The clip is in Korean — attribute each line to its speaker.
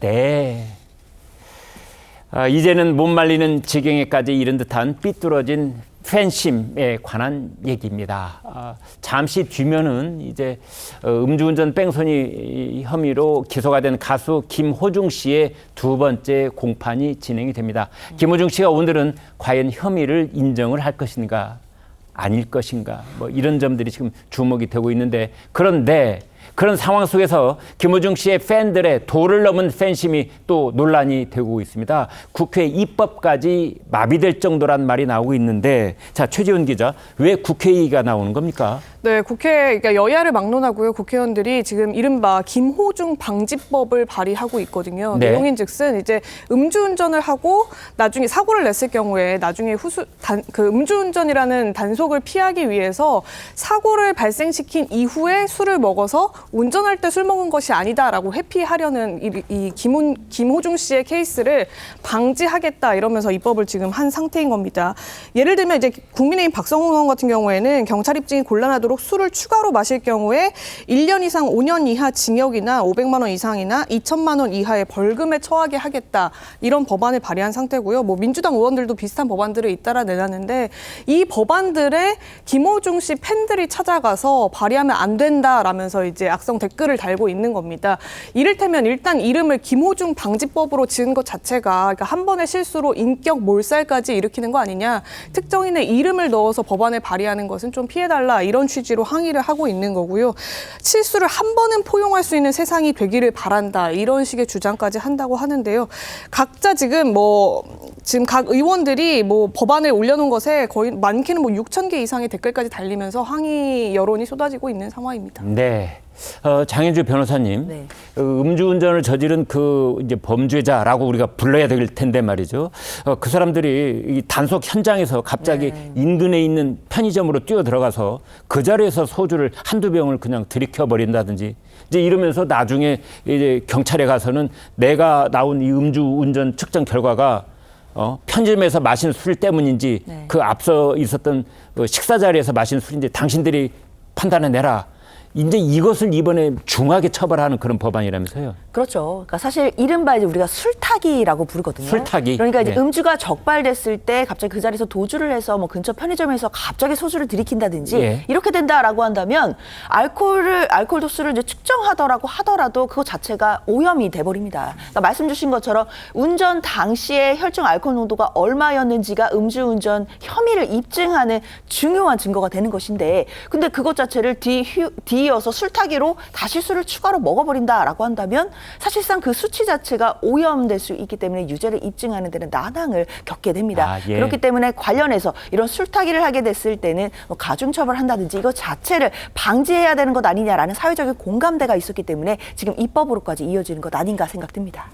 Speaker 1: 네. 아, 이제는 못 말리는 지경에까지 이른 듯한 삐뚤어진 팬심에 관한 얘기입니다. 아, 잠시 뒤면은 이제 어, 음주운전 뺑소니 혐의로 기소가 된 가수 김호중 씨의 두 번째 공판이 진행이 됩니다. 김호중 씨가 오늘은 과연 혐의를 인정을 할 것인가 아닐 것인가 뭐 이런 점들이 지금 주목이 되고 있는데 그런데 그런 상황 속에서 김호중 씨의 팬들의 도를 넘은 팬심이 또 논란이 되고 있습니다. 국회 입법까지 마비될 정도란 말이 나오고 있는데 자 최지훈 기자 왜 국회의가 나오는 겁니까?
Speaker 2: 네, 국회 그러니까 여야를 막론하고요. 국회의원들이 지금 이른바 김호중 방지법을 발의하고 있거든요.
Speaker 1: 네.
Speaker 2: 내용인즉슨 이제 음주운전을 하고 나중에 사고를 냈을 경우에 나중에 후수 단, 그 음주운전이라는 단속을 피하기 위해서 사고를 발생시킨 이후에 술을 먹어서 운전할 때 술 먹은 것이 아니다라고 회피하려는 이, 이 김훈, 김호중 씨의 케이스를 방지하겠다 이러면서 입법을 지금 한 상태인 겁니다. 예를 들면 이제 국민의힘 박성훈 의원 같은 경우에는 경찰 입증이 곤란하도록 술을 추가로 마실 경우에 1년 이상 5년 이하 징역이나 500만 원 이상이나 2천만 원 이하의 벌금에 처하게 하겠다 이런 법안을 발의한 상태고요. 뭐 민주당 의원들도 비슷한 법안들을 잇따라 내놨는데 이 법안들에 김호중 씨 팬들이 찾아가서 발의하면 안 된다라면서 이제 악성 댓글을 달고 있는 겁니다. 이를테면 일단 이름을 김호중 방지법으로 지은 것 자체가 그러니까 한 번의 실수로 인격 몰살까지 일으키는 거 아니냐. 특정인의 이름을 넣어서 법안을 발의하는 것은 좀 피해달라 이런 취 지로 항의를 하고 있는 거고요. 실수를 한 번은 포용할 수 있는 세상이 되기를 바란다 이런 식의 주장까지 한다고 하는데요. 각자 지금 뭐 지금 각 의원들이 뭐 법안을 올려놓은 것에 거의 많게는 뭐 6천 개 이상의 댓글까지 달리면서 항의 여론이 쏟아지고 있는 상황입니다.
Speaker 1: 네. 어, 장현주 변호사님,
Speaker 3: 네.
Speaker 1: 어, 음주운전을 저지른 그 이제 범죄자라고 우리가 불러야 될 텐데 말이죠. 어, 그 사람들이 이 단속 현장에서 갑자기
Speaker 3: 네.
Speaker 1: 인근에 있는 편의점으로 뛰어 들어가서 그 자리에서 소주를 한두 병을 그냥 들이켜 버린다든지 이제 이러면서 나중에 이제 경찰에 가서는 내가 나온 이 음주운전 측정 결과가 어, 편의점에서 마신 술 때문인지
Speaker 3: 네.
Speaker 1: 그 앞서 있었던 그 식사 자리에서 마신 술인지 당신들이 판단해 내라. 이제 이것을 이번에 중하게 처벌하는 그런 법안이라면서요.
Speaker 3: 그렇죠. 그러니까 사실 이른바 이제 우리가 술타기라고 부르거든요.
Speaker 1: 술타기.
Speaker 3: 그러니까 이제
Speaker 1: 네.
Speaker 3: 음주가 적발됐을 때 갑자기 그 자리에서 도주를 해서 뭐 근처 편의점에서 갑자기 소주를 들이킨다든지
Speaker 1: 예.
Speaker 3: 이렇게 된다라고 한다면 알코올을 알코올 도수를 이제 측정하더라고 하더라도 그거 자체가 오염이 돼 버립니다. 그러니까 말씀 주신 것처럼 운전 당시에 혈중 알코올 농도가 얼마였는지가 음주운전 혐의를 입증하는 중요한 증거가 되는 것인데 근데 그것 자체를 뒤, 휴- 뒤 이어서 술타기로 다시 술을 추가로 먹어버린다라고 한다면 사실상 그 수치 자체가 오염될 수 있기 때문에 유죄를 입증하는 데는 난항을 겪게 됩니다.
Speaker 1: 아, 예.
Speaker 3: 그렇기 때문에 관련해서 이런 술타기를 하게 됐을 때는 뭐 가중처벌한다든지 이거 자체를 방지해야 되는 것 아니냐라는 사회적인 공감대가 있었기 때문에 지금 입법으로까지 이어지는 것 아닌가 생각됩니다.